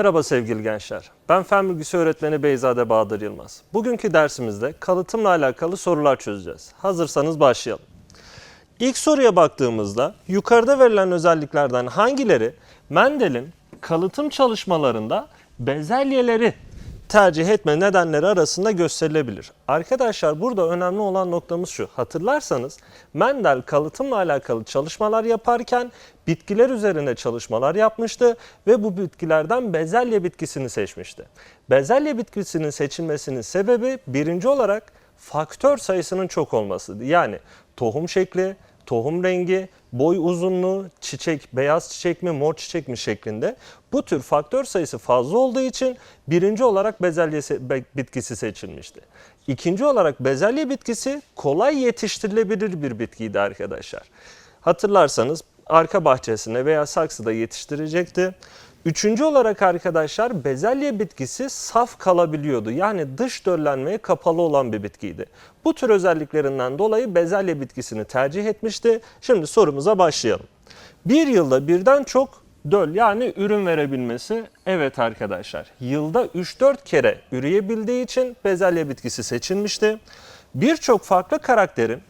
Merhaba sevgili gençler. Ben fen bilgisi öğretmeni Beyzade Bahadır Yılmaz. Bugünkü dersimizde kalıtımla alakalı sorular çözeceğiz. Hazırsanız başlayalım. İlk soruya baktığımızda yukarıda verilen özelliklerden hangileri Mendel'in kalıtım çalışmalarında bezelyeleri tercih etme nedenleri arasında gösterilebilir. Arkadaşlar burada önemli olan noktamız şu. Hatırlarsanız Mendel kalıtımla alakalı çalışmalar yaparken bitkiler üzerine çalışmalar yapmıştı ve bu bitkilerden bezelye bitkisini seçmişti. Bezelye bitkisinin seçilmesinin sebebi birinci olarak faktör sayısının çok olmasıydı. Yani tohum şekli, tohum rengi, boy uzunluğu, çiçek beyaz çiçek mi mor çiçek mi şeklinde bu tür faktör sayısı fazla olduğu için birinci olarak bezelye bitkisi seçilmişti. İkinci olarak bezelye bitkisi kolay yetiştirilebilir bir bitkiydi arkadaşlar. Hatırlarsanız arka bahçesine veya saksıda yetiştirecekti. Üçüncü olarak arkadaşlar bezelye bitkisi saf kalabiliyordu. Yani dış döllenmeye kapalı olan bir bitkiydi. Bu tür özelliklerinden dolayı bezelye bitkisini tercih etmişti. Şimdi sorumuza başlayalım. Bir yılda birden çok döl yani ürün verebilmesi evet arkadaşlar. Yılda 3-4 kere üreyebildiği için bezelye bitkisi seçilmişti. Birçok farklı karakterin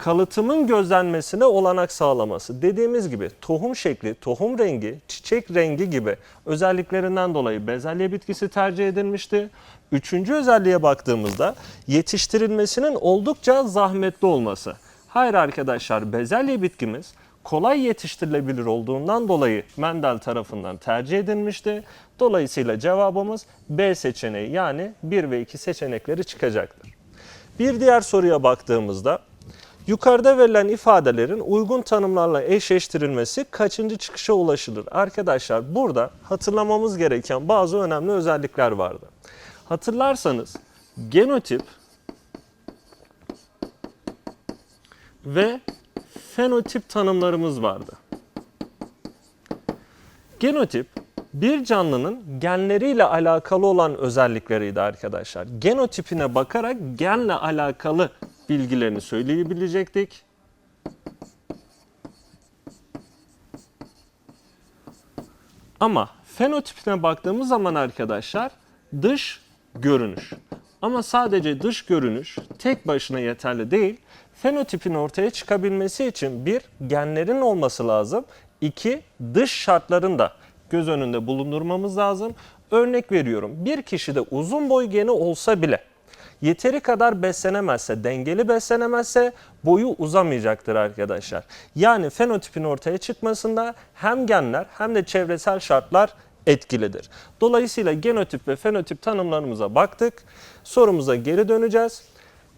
kalıtımın gözlenmesine olanak sağlaması. Dediğimiz gibi tohum şekli, tohum rengi, çiçek rengi gibi özelliklerinden dolayı bezelye bitkisi tercih edilmişti. Üçüncü özelliğe baktığımızda yetiştirilmesinin oldukça zahmetli olması. Hayır arkadaşlar bezelye bitkimiz kolay yetiştirilebilir olduğundan dolayı Mendel tarafından tercih edilmişti. Dolayısıyla cevabımız B seçeneği yani 1 ve 2 seçenekleri çıkacaktır. Bir diğer soruya baktığımızda yukarıda verilen ifadelerin uygun tanımlarla eşleştirilmesi kaçıncı çıkışa ulaşılır? Arkadaşlar burada hatırlamamız gereken bazı önemli özellikler vardı. Hatırlarsanız genotip ve fenotip tanımlarımız vardı. Genotip bir canlının genleriyle alakalı olan özellikleriydi arkadaşlar. Genotipine bakarak genle alakalı bilgilerini söyleyebilecektik. Ama fenotipine baktığımız zaman arkadaşlar dış görünüş. Ama sadece dış görünüş tek başına yeterli değil. Fenotipin ortaya çıkabilmesi için bir genlerin olması lazım. İki dış şartların da göz önünde bulundurmamız lazım. Örnek veriyorum bir kişide uzun boy geni olsa bile yeteri kadar beslenemezse, dengeli beslenemezse boyu uzamayacaktır arkadaşlar. Yani fenotipin ortaya çıkmasında hem genler hem de çevresel şartlar etkilidir. Dolayısıyla genotip ve fenotip tanımlarımıza baktık. Sorumuza geri döneceğiz.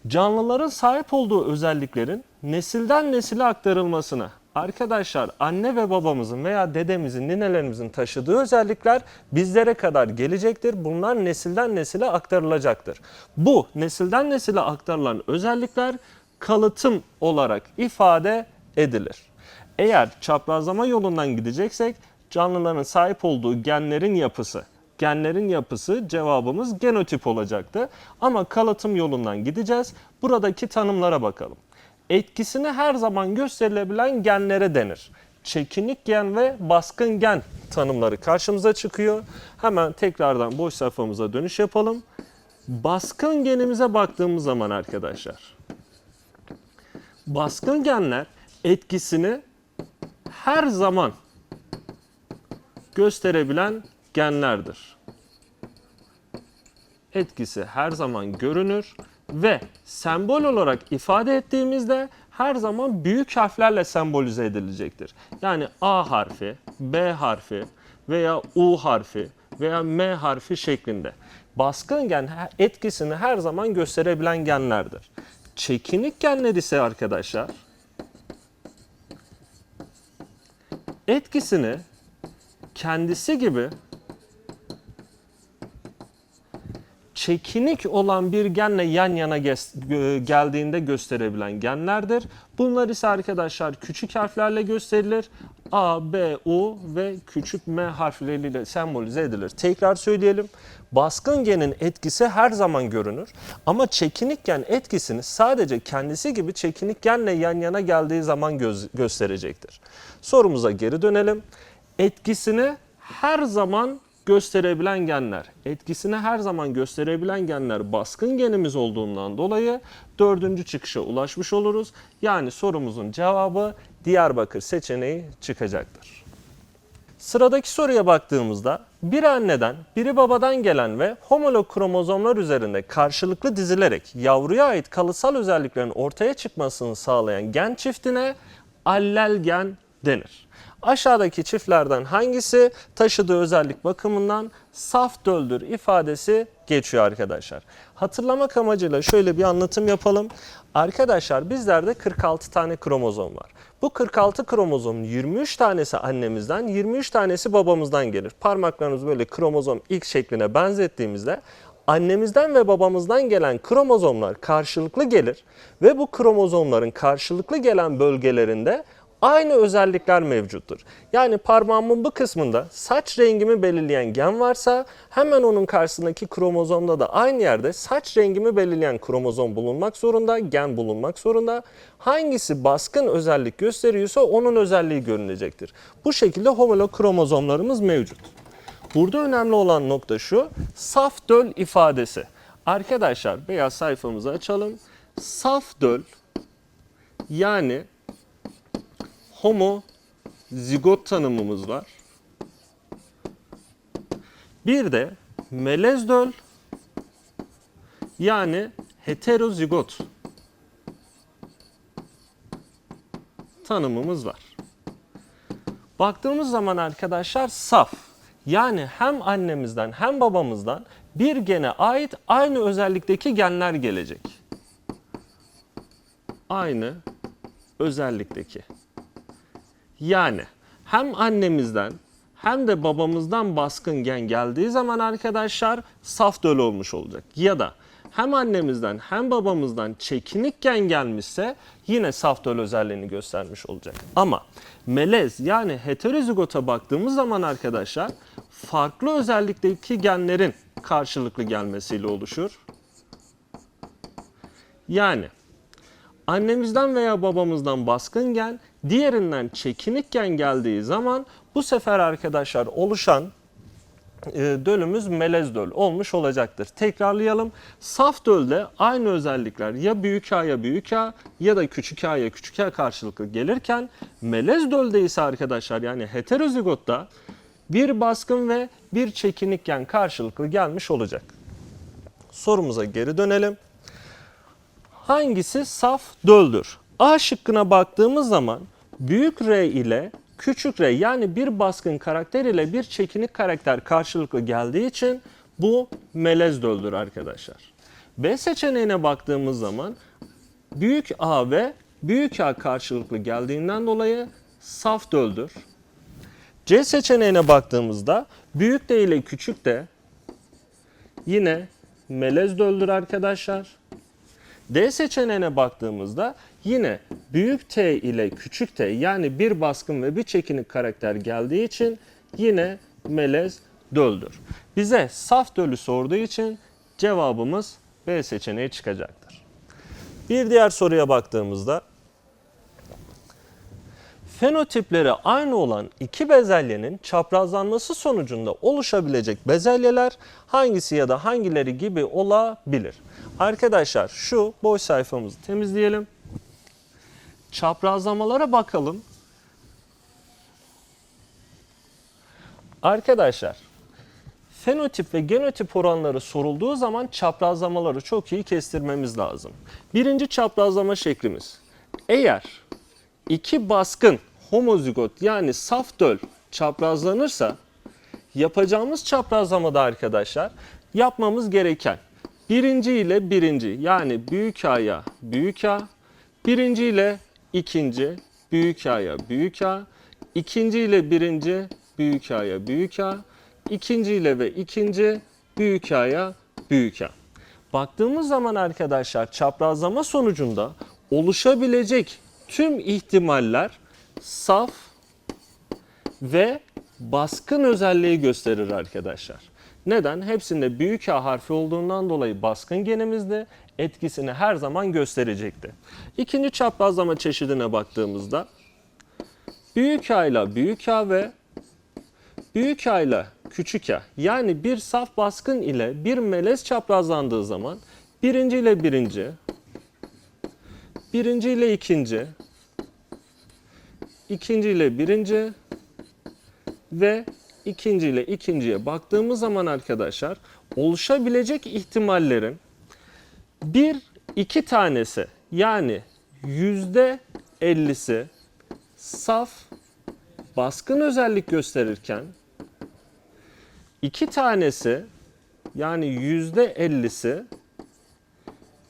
Canlıların sahip olduğu özelliklerin nesilden nesile aktarılmasına Arkadaşlar anne ve babamızın veya dedemizin, ninelerimizin taşıdığı özellikler bizlere kadar gelecektir. Bunlar nesilden nesile aktarılacaktır. Bu nesilden nesile aktarılan özellikler kalıtım olarak ifade edilir. Eğer çaprazlama yolundan gideceksek canlıların sahip olduğu genlerin yapısı, genlerin yapısı cevabımız genotip olacaktı. Ama kalıtım yolundan gideceğiz. Buradaki tanımlara bakalım etkisini her zaman gösterilebilen genlere denir. Çekinik gen ve baskın gen tanımları karşımıza çıkıyor. Hemen tekrardan boş sayfamıza dönüş yapalım. Baskın genimize baktığımız zaman arkadaşlar. Baskın genler etkisini her zaman gösterebilen genlerdir. Etkisi her zaman görünür ve sembol olarak ifade ettiğimizde her zaman büyük harflerle sembolize edilecektir. Yani A harfi, B harfi veya U harfi veya M harfi şeklinde. Baskın gen etkisini her zaman gösterebilen genlerdir. Çekinik genler ise arkadaşlar etkisini kendisi gibi çekinik olan bir genle yan yana geldiğinde gösterebilen genlerdir. Bunlar ise arkadaşlar küçük harflerle gösterilir. A, B, U ve küçük M harfleriyle sembolize edilir. Tekrar söyleyelim. Baskın genin etkisi her zaman görünür ama çekinik gen etkisini sadece kendisi gibi çekinik genle yan yana geldiği zaman göz- gösterecektir. Sorumuza geri dönelim. Etkisini her zaman gösterebilen genler, etkisini her zaman gösterebilen genler baskın genimiz olduğundan dolayı dördüncü çıkışa ulaşmış oluruz. Yani sorumuzun cevabı Diyarbakır seçeneği çıkacaktır. Sıradaki soruya baktığımızda biri anneden, biri babadan gelen ve homolog kromozomlar üzerinde karşılıklı dizilerek yavruya ait kalıtsal özelliklerin ortaya çıkmasını sağlayan gen çiftine allel gen denir. Aşağıdaki çiftlerden hangisi taşıdığı özellik bakımından saf döldür ifadesi geçiyor arkadaşlar. Hatırlamak amacıyla şöyle bir anlatım yapalım. Arkadaşlar bizlerde 46 tane kromozom var. Bu 46 kromozomun 23 tanesi annemizden, 23 tanesi babamızdan gelir. Parmaklarımız böyle kromozom ilk şekline benzettiğimizde annemizden ve babamızdan gelen kromozomlar karşılıklı gelir ve bu kromozomların karşılıklı gelen bölgelerinde aynı özellikler mevcuttur. Yani parmağımın bu kısmında saç rengimi belirleyen gen varsa hemen onun karşısındaki kromozomda da aynı yerde saç rengimi belirleyen kromozom bulunmak zorunda, gen bulunmak zorunda. Hangisi baskın özellik gösteriyorsa onun özelliği görünecektir. Bu şekilde homolog kromozomlarımız mevcut. Burada önemli olan nokta şu, saf döl ifadesi. Arkadaşlar beyaz sayfamızı açalım. Saf döl yani homozigot tanımımız var. Bir de melez döl yani heterozigot tanımımız var. Baktığımız zaman arkadaşlar saf yani hem annemizden hem babamızdan bir gene ait aynı özellikteki genler gelecek. Aynı özellikteki. Yani hem annemizden hem de babamızdan baskın gen geldiği zaman arkadaşlar saf döl olmuş olacak. Ya da hem annemizden hem babamızdan çekinik gen gelmişse yine saf döl özelliğini göstermiş olacak. Ama melez yani heterozigota baktığımız zaman arkadaşlar farklı özellikteki genlerin karşılıklı gelmesiyle oluşur. Yani annemizden veya babamızdan baskın gen, diğerinden çekinik gen geldiği zaman bu sefer arkadaşlar oluşan e, dölümüz melez döl olmuş olacaktır. Tekrarlayalım. Saf dölde aynı özellikler ya büyük A ya büyük A ya da küçük A ya küçük A karşılıklı gelirken melez dölde ise arkadaşlar yani heterozigotta bir baskın ve bir çekinik gen karşılıklı gelmiş olacak. Sorumuza geri dönelim hangisi saf döldür? A şıkkına baktığımız zaman büyük R ile küçük R yani bir baskın karakter ile bir çekinik karakter karşılıklı geldiği için bu melez döldür arkadaşlar. B seçeneğine baktığımız zaman büyük A ve büyük A karşılıklı geldiğinden dolayı saf döldür. C seçeneğine baktığımızda büyük D ile küçük D yine melez döldür arkadaşlar. D seçeneğine baktığımızda yine büyük T ile küçük T yani bir baskın ve bir çekinik karakter geldiği için yine melez döldür. Bize saf dölü sorduğu için cevabımız B seçeneği çıkacaktır. Bir diğer soruya baktığımızda fenotipleri aynı olan iki bezelyenin çaprazlanması sonucunda oluşabilecek bezelyeler hangisi ya da hangileri gibi olabilir? Arkadaşlar şu boş sayfamızı temizleyelim. Çaprazlamalara bakalım. Arkadaşlar fenotip ve genotip oranları sorulduğu zaman çaprazlamaları çok iyi kestirmemiz lazım. Birinci çaprazlama şeklimiz. Eğer iki baskın homozigot yani saf döl çaprazlanırsa yapacağımız çaprazlamada arkadaşlar yapmamız gereken birinci ile birinci yani büyük A'ya büyük A, birinci ile ikinci büyük A'ya büyük A, ikinci ile birinci büyük A'ya büyük A, ikinci ile ve ikinci büyük A'ya büyük A. Baktığımız zaman arkadaşlar çaprazlama sonucunda oluşabilecek tüm ihtimaller saf ve baskın özelliği gösterir arkadaşlar. Neden? Hepsinde büyük A harfi olduğundan dolayı baskın genimizde etkisini her zaman gösterecekti. İkinci çaprazlama çeşidine baktığımızda büyük A ile büyük A ve büyük A ile küçük A yani bir saf baskın ile bir melez çaprazlandığı zaman birinci ile birinci, birinci ile ikinci, ikinci ile birinci ve ikinci ile ikinciye baktığımız zaman arkadaşlar oluşabilecek ihtimallerin bir iki tanesi yani yüzde ellisi saf baskın özellik gösterirken iki tanesi yani yüzde ellisi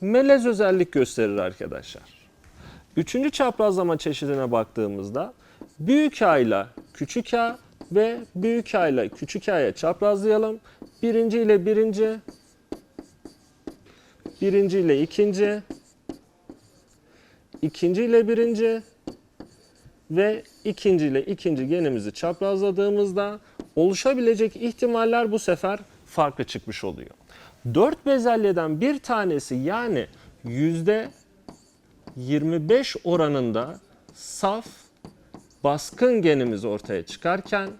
melez özellik gösterir arkadaşlar. Üçüncü çaprazlama çeşidine baktığımızda büyük A ile küçük A ve büyük A ile küçük A'ya çaprazlayalım. Birinci ile birinci, birinci ile ikinci, ikinci ile birinci ve ikinci ile ikinci genimizi çaprazladığımızda oluşabilecek ihtimaller bu sefer farklı çıkmış oluyor. Dört bezelyeden bir tanesi yani yüzde 25 oranında saf baskın genimiz ortaya çıkarken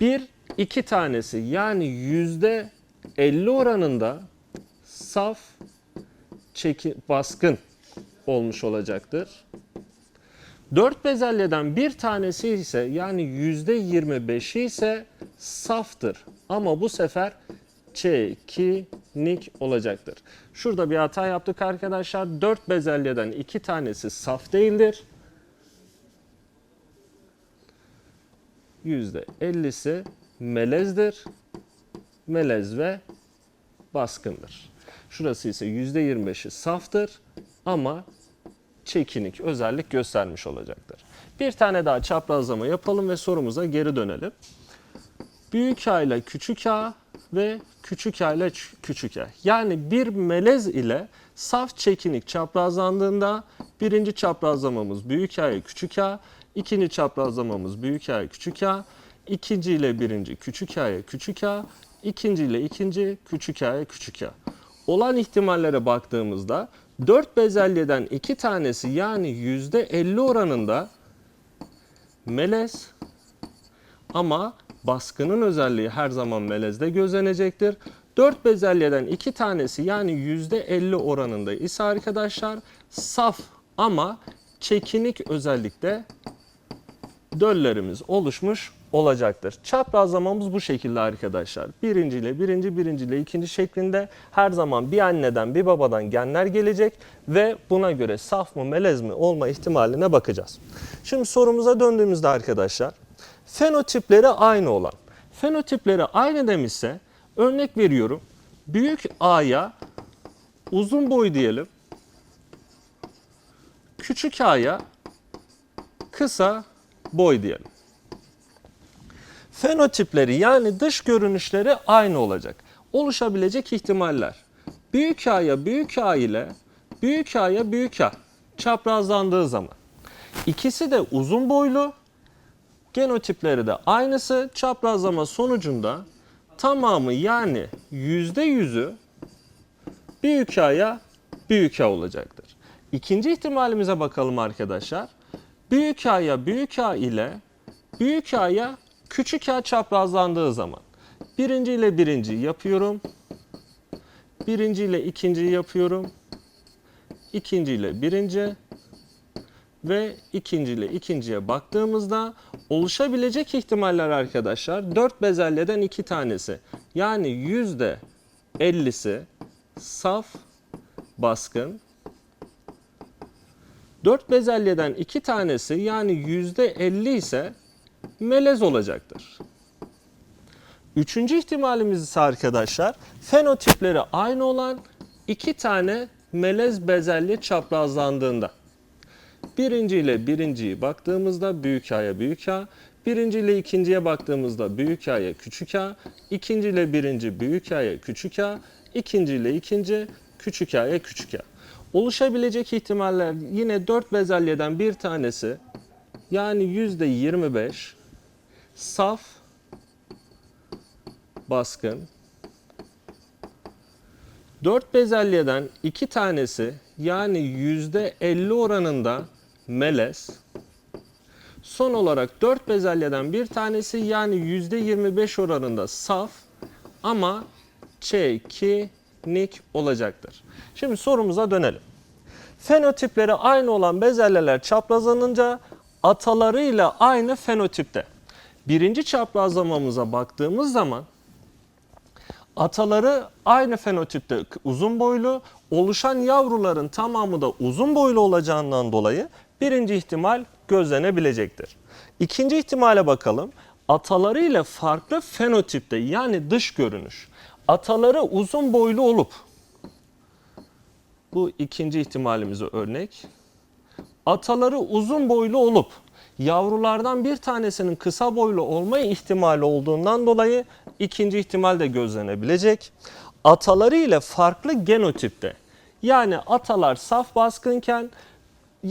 bir iki tanesi yani yüzde 50 oranında saf çeki, baskın olmuş olacaktır. 4 bezelyeden bir tanesi ise yani yüzde 25'i ise saftır. Ama bu sefer çekinik olacaktır. Şurada bir hata yaptık arkadaşlar. 4 bezelyeden iki tanesi saf değildir. 50'si melezdir. Melez ve baskındır. Şurası ise yüzde 25'i saftır ama çekinik özellik göstermiş olacaktır. Bir tane daha çaprazlama yapalım ve sorumuza geri dönelim. Büyük A ile küçük A ve küçük A ile küçük A. Yani bir melez ile saf çekinik çaprazlandığında birinci çaprazlamamız büyük A'ya küçük A, ikinci çaprazlamamız büyük A'ya küçük A, ikinci ile birinci küçük A'ya küçük A, ikinci ile ikinci küçük A'ya küçük A. Olan ihtimallere baktığımızda 4 bezelyeden 2 tanesi yani %50 oranında melez ama baskının özelliği her zaman melezde gözlenecektir. 4 bezelyeden 2 tanesi yani %50 oranında ise arkadaşlar saf ama çekinik özellikte döllerimiz oluşmuş olacaktır. Çaprazlamamız bu şekilde arkadaşlar. Birinci ile birinci, birinci ile ikinci şeklinde her zaman bir anneden bir babadan genler gelecek ve buna göre saf mı melez mi olma ihtimaline bakacağız. Şimdi sorumuza döndüğümüzde arkadaşlar fenotipleri aynı olan, fenotipleri aynı demişse örnek veriyorum büyük A'ya uzun boy diyelim, küçük A'ya kısa boy diyelim. Fenotipleri yani dış görünüşleri aynı olacak. Oluşabilecek ihtimaller. Büyük A'ya büyük A ile büyük A'ya büyük A çaprazlandığı zaman. İkisi de uzun boylu. Genotipleri de aynısı. Çaprazlama sonucunda tamamı yani yüzde yüzü büyük A'ya büyük A olacaktır. İkinci ihtimalimize bakalım arkadaşlar. Büyük A'ya büyük A ile büyük A'ya küçük A çaprazlandığı zaman birinci ile birinci yapıyorum. Birinci ile ikinci yapıyorum. İkinci ile birinci ve ikinci ile ikinciye baktığımızda oluşabilecek ihtimaller arkadaşlar 4 bezelyeden 2 tanesi. Yani yüzde 50'si saf baskın. 4 bezelyeden 2 tanesi yani yüzde 50 ise melez olacaktır. Üçüncü ihtimalimiz ise arkadaşlar fenotipleri aynı olan iki tane melez bezelye çaprazlandığında. Birinci ile birinciyi baktığımızda büyük A'ya büyük A, birinci ile ikinciye baktığımızda büyük A'ya küçük A, ikinci ile birinci büyük A'ya küçük A, ikinci ile ikinci küçük A'ya küçük A. Oluşabilecek ihtimaller yine 4 bezelyeden bir tanesi yani yüzde 25 saf baskın. 4 bezelyeden 2 tanesi yani yüzde 50 oranında melez Son olarak 4 bezelyeden bir tanesi yani %25 oranında saf ama çekinik olacaktır. Şimdi sorumuza dönelim. Fenotipleri aynı olan bezelyeler çaprazlanınca atalarıyla aynı fenotipte. Birinci çaprazlamamıza baktığımız zaman ataları aynı fenotipte uzun boylu, oluşan yavruların tamamı da uzun boylu olacağından dolayı birinci ihtimal gözlenebilecektir. İkinci ihtimale bakalım. Ataları ile farklı fenotipte yani dış görünüş. Ataları uzun boylu olup bu ikinci ihtimalimize örnek. Ataları uzun boylu olup yavrulardan bir tanesinin kısa boylu olma ihtimali olduğundan dolayı ikinci ihtimal de gözlenebilecek. Ataları ile farklı genotipte yani atalar saf baskınken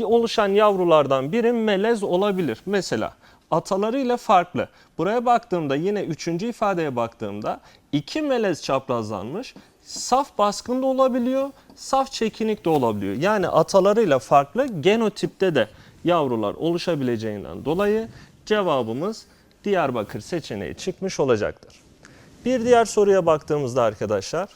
oluşan yavrulardan biri melez olabilir. Mesela atalarıyla farklı. Buraya baktığımda yine üçüncü ifadeye baktığımda iki melez çaprazlanmış. Saf baskın da olabiliyor, saf çekinik de olabiliyor. Yani atalarıyla farklı genotipte de yavrular oluşabileceğinden dolayı cevabımız Diyarbakır seçeneği çıkmış olacaktır. Bir diğer soruya baktığımızda arkadaşlar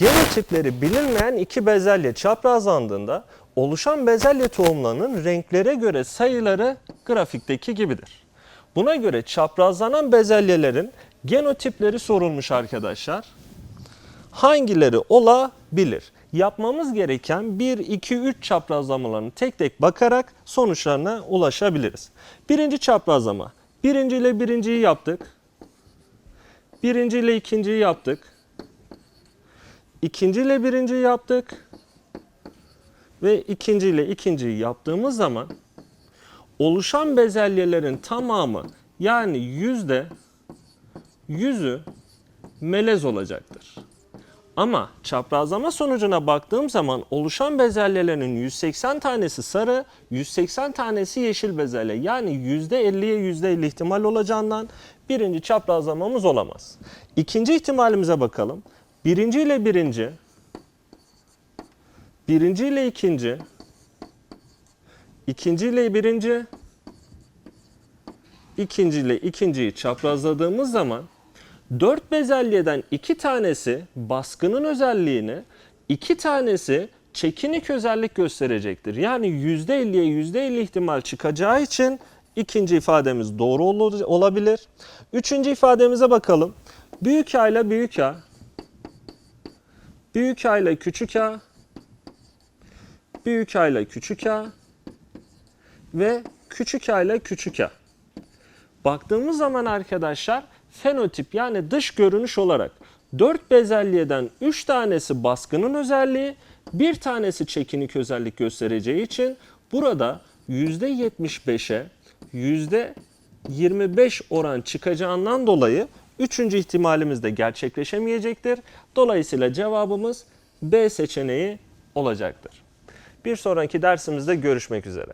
Genotipleri bilinmeyen iki bezelye çaprazlandığında oluşan bezelye tohumlarının renklere göre sayıları grafikteki gibidir. Buna göre çaprazlanan bezelyelerin genotipleri sorulmuş arkadaşlar. Hangileri olabilir? Yapmamız gereken 1, 2, 3 çaprazlamalarını tek tek bakarak sonuçlarına ulaşabiliriz. Birinci çaprazlama. Birinci ile birinciyi yaptık. Birinci ile ikinciyi yaptık. İkinci ile birinci yaptık. Ve ikinci ile ikinciyi yaptığımız zaman oluşan bezelyelerin tamamı yani yüzde yüzü melez olacaktır. Ama çaprazlama sonucuna baktığım zaman oluşan bezelyelerin 180 tanesi sarı, 180 tanesi yeşil bezelye. Yani %50'ye %50 ihtimal olacağından birinci çaprazlamamız olamaz. İkinci ihtimalimize bakalım. Birinci ile birinci, birinci ile ikinci, ikinci ile birinci, ikinci ile ikinciyi çaprazladığımız zaman dört bezelyeden iki tanesi baskının özelliğini, iki tanesi çekinik özellik gösterecektir. Yani %50'ye %50 ihtimal çıkacağı için ikinci ifademiz doğru olabilir. Üçüncü ifademize bakalım. Büyük A ile büyük A, Büyük A ile küçük A, büyük A ile küçük A ve küçük A ile küçük A. Baktığımız zaman arkadaşlar fenotip yani dış görünüş olarak 4 bezelyeden 3 tanesi baskının özelliği, bir tanesi çekinik özellik göstereceği için burada %75'e %25 oran çıkacağından dolayı Üçüncü ihtimalimiz de gerçekleşemeyecektir. Dolayısıyla cevabımız B seçeneği olacaktır. Bir sonraki dersimizde görüşmek üzere.